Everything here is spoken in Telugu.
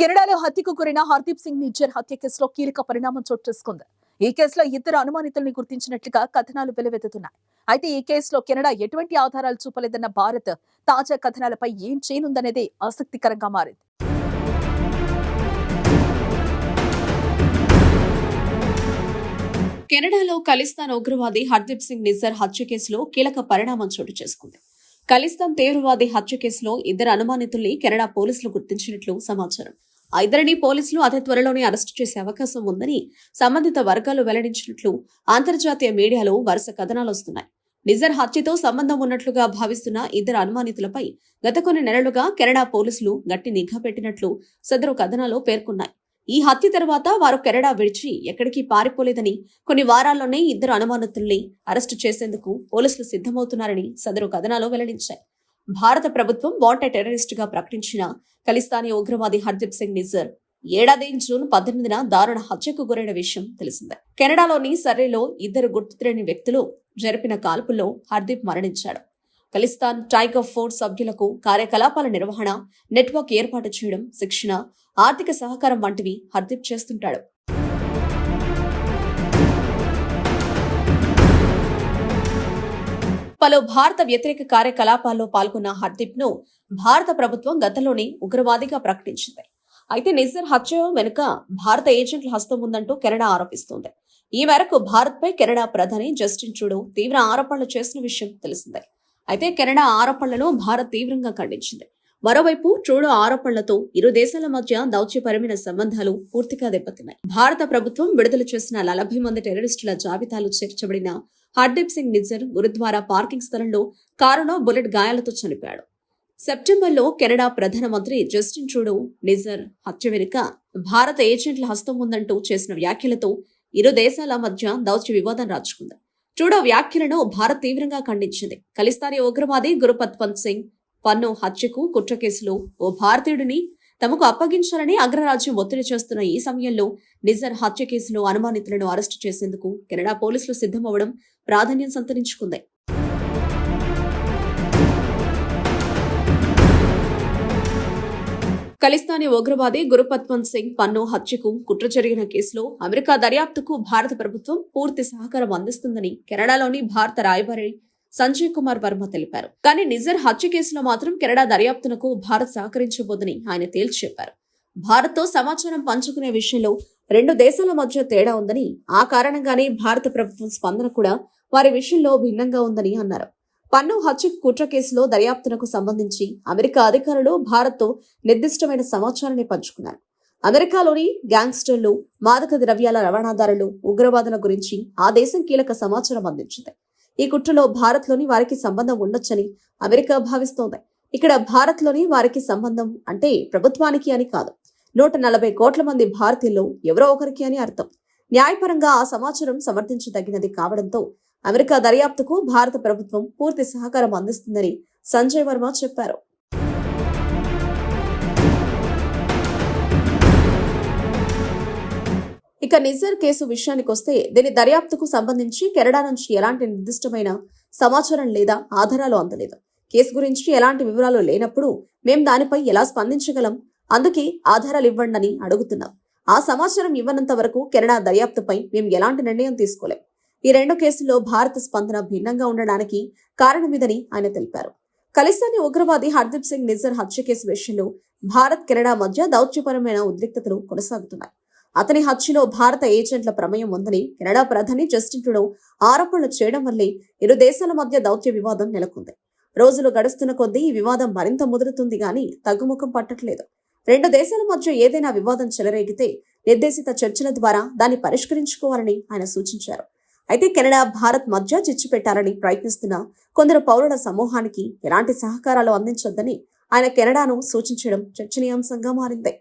కెనడాలో హత్యకు గురైన హర్దీప్ సింగ్ నిజ్జర్ హత్య కేసులో కీలక పరిణామం చోటు చేసుకుంది. ఈ కేసులో ఇద్దరు అనుమానితుల్ని గుర్తించినట్లుగా కథనాలు వెలువెత్తుతున్నాయి. అయితే ఈ కేసులో కెనడా ఎటువంటి ఆధారాలు చూపలేదన్న భారత్ తాజా కథనాలపై ఏం చేయనుందనేది ఆసక్తికరంగా మారింది. కెనడాలో ఖలిస్తాన్ ఉగ్రవాది హర్దీప్ సింగ్ నిజ్జర్ హత్య కేసులో కీలక పరిణామం చోటు చేసుకుంది. ఖలిస్తాన్ తీవ్రవాది హత్య కేసులో ఇద్దరు అనుమానితుల్ని కెనడా పోలీసులు గుర్తించినట్లు సమాచారం. ఆ ఇద్దరిని పోలీసులు అతి త్వరలోనే అరెస్టు చేసే అవకాశం ఉందని సంబంధిత వర్గాలు వెల్లడించినట్లు అంతర్జాతీయ మీడియాలో వరుస కథనాలు వస్తున్నాయి. నిజర్ హత్యతో సంబంధం ఉన్నట్లుగా భావిస్తున్న ఇద్దరు అనుమానితులపై గత కొన్ని నెలలుగా కెనడా పోలీసులు గట్టి నిఘా పెట్టినట్లు సదరు కథనాలు పేర్కొన్నాయి. ఈ హత్య తర్వాత వారు కెనడా విడిచి ఎక్కడికి పారిపోలేదని కొన్ని వారాల్లోనే ఇద్దరు అనుమానితుల్ని అరెస్టు చేసేందుకు పోలీసులు సిద్ధమవుతున్నారని సదరు కథనాలు వెల్లడించాయి. భారత ప్రభుత్వం వాంటెడ్ టెర్రరిస్ట్గా ప్రకటించిన ఖలిస్తానీ ఉగ్రవాది హర్దీప్ సింగ్ నిజర్ ఏడాది జూన్ పద్దెనిమిదిన దారుణ హత్యకు గురైన విషయం తెలిసిందే. కెనడాలోని సర్రేలో ఇద్దరు గుర్తు తెలియని వ్యక్తులు జరిపిన కాల్పుల్లో హర్దీప్ మరణించాడు. ఖలిస్తాన్ టైగర్ ఫోర్స్ సభ్యులకు కార్యకలాపాల నిర్వహణ నెట్వర్క్ ఏర్పాటు చేయడం శిక్షణ ఆర్థిక సహకారం వంటివి హర్దీప్ చేస్తుంటాడు. పలు భారత వ్యతిరేక కార్యకలాపాల్లో పాల్గొన్న హర్దీప్ను భారత ప్రభుత్వం గతంలోనే ఉగ్రవాదిగా ప్రకటించింది. అయితే నిజర్ హత్య వెనుక భారత ఏజెంట్ల హస్తం ఉందంటూ కెనడా ఆరోపిస్తోంది. ఈ మేరకు భారత్ పై కెనడా ప్రధాని జస్టిన్ ట్రూడో తీవ్ర ఆరోపణలు చేసిన విషయం తెలిసిందే. అయితే కెనడా ఆరోపణలను భారత్ తీవ్రంగా ఖండించింది. మరోవైపు ట్రూడో ఆరోపణలతో ఇరు దేశాల మధ్య దౌత్యపరమైన సంబంధాలు పూర్తిగా దెబ్బతిన్నాయి. భారత ప్రభుత్వం విడుదల చేసిన నలభై మంది టెర్రరిస్టుల జాబితాలు చేర్చబడిన హర్దీప్ సింగ్ నిజ్జర్ గురుద్వారా పార్కింగ్ స్థలంలో కారులో బుల్లెట్ గాయాలతో చనిపోయాడు. సెప్టెంబర్లో కెనడా ప్రధానమంత్రి జస్టిన్ ట్రూడో నిజర్ హత్య వెనుక భారత ఏజెంట్ల హస్తం ఉందంటూ చేసిన వ్యాఖ్యలతో ఇరు దేశాల మధ్య దౌత్య వివాదం రాచుకుంది. ట్రూడో వ్యాఖ్యలను భారత్ తీవ్రంగా ఖండించింది. ఖలిస్తానీ ఉగ్రవాది గురుపత్వంత్ సింగ్ పన్ను హత్యకు కుట్ర కేసులో ఓ భారతీయుడిని తమకు అప్పగించాలని అగ్రరాజ్యం ఒత్తిడి చేస్తున్న ఈ సమయంలో నిజర్ హత్య కేసులో అనుమానితులను అరెస్టు చేసేందుకు కెనడా పోలీసులు సిద్ధమవడం ప్రాధాన్యం సంతరించుకుంది. ఖలిస్తానీ ఉగ్రవాది గురుపత్వంత్ సింగ్ పన్ను హత్యకు కుట్ర జరిగిన కేసులో అమెరికా దర్యాప్తుకు భారత ప్రభుత్వం పూర్తి సహకారం అందిస్తుందని కెనడాలోని భారత రాయబారి సంజయ్ కుమార్ వర్మ తెలిపారు. కానీ నిజర్ హత్య కేసులో మాత్రం కెనడా దర్యాప్తునకు భారత్ సహకరించబోదని ఆయన తేల్చి చెప్పారు. భారత్తో సమాచారం పంచుకునే విషయంలో రెండు దేశాల మధ్య తేడా ఉందని ఆ కారణంగానే భారత ప్రభుత్వం స్పందన కూడా వారి విషయంలో భిన్నంగా ఉందని అన్నారు. పన్ను హత్య కుట్ర కేసులో దర్యాప్తునకు సంబంధించి అమెరికా అధికారులు భారత్తో నిర్దిష్టమైన సమాచారాన్ని పంచుకున్నారు. అమెరికాలోని గ్యాంగ్స్టర్లు మాదక ద్రవ్యాల రవాణాదారులు ఉగ్రవాదుల గురించి ఆ దేశం కీలక సమాచారం అందించింది. ఈ కుట్రలో భారత్లోని వారికి సంబంధం ఉండొచ్చని అమెరికా భావిస్తోంది. ఇక్కడ భారత్లోని వారికి సంబంధం అంటే ప్రభుత్వానికి అని కాదు. నూట నలభై కోట్ల మంది భారతీయులు ఎవరో ఒకరికి అని అర్థం. న్యాయపరంగా ఆ సమాచారం సమర్థించదగినది కావడంతో అమెరికా దర్యాప్తుకు భారత ప్రభుత్వం పూర్తి సహకారం అందిస్తుందని సంజయ్ వర్మ చెప్పారు. ఇక నిజర్ కేసు విషయానికొస్తే దీని దర్యాప్తుకు సంబంధించి కెనడా నుంచి ఎలాంటి నిర్దిష్టమైన సమాచారం లేదా ఆధారాలు అందలేదు. కేసు గురించి ఎలాంటి వివరాలు లేనప్పుడు మేం దానిపై ఎలా స్పందించగలం? అందుకే ఆధారాలు ఇవ్వండి అని అడుగుతున్నాం. ఆ సమాచారం ఇవ్వనంత వరకు కెనడా దర్యాప్తుపై మేము ఎలాంటి నిర్ణయం తీసుకోలేం. ఈ రెండు కేసుల్లో భారత స్పందన భిన్నంగా ఉండడానికి కారణమిదని ఆయన తెలిపారు. కలిసాని ఉగ్రవాది హర్దీప్ సింగ్ నిజర్ హత్య కేసు విషయంలో భారత్ కెనడా మధ్య దౌత్యపరమైన ఉద్రిక్తతలు కొనసాగుతున్నాయి. అతని హత్యలో భారత ఏజెంట్ల ప్రమేయం ఉందని కెనడా ప్రధాని జస్టిన్ ట్రుడో ఆరోపణలు చేయడం వల్లే ఇరు దేశాల మధ్య దౌత్య వివాదం నెలకొంది. రోజులు గడుస్తున్న కొద్దీ ఈ వివాదం మరింత ముదురుతుంది గాని తగ్గుముఖం పట్టట్లేదు. రెండు దేశాల మధ్య ఏదైనా వివాదం చెలరేగితే నిర్దేశిత చర్చల ద్వారా దాన్ని పరిష్కరించుకోవాలని ఆయన సూచించారు. అయితే కెనడా భారత్ మధ్య చిచ్చు పెట్టాలని ప్రయత్నిస్తున్న కొందరు పౌరుల సమూహానికి ఎలాంటి సహకారాలు అందించొద్దని ఆయన కెనడాను సూచించడం చర్చనీయాంశంగా మారింది.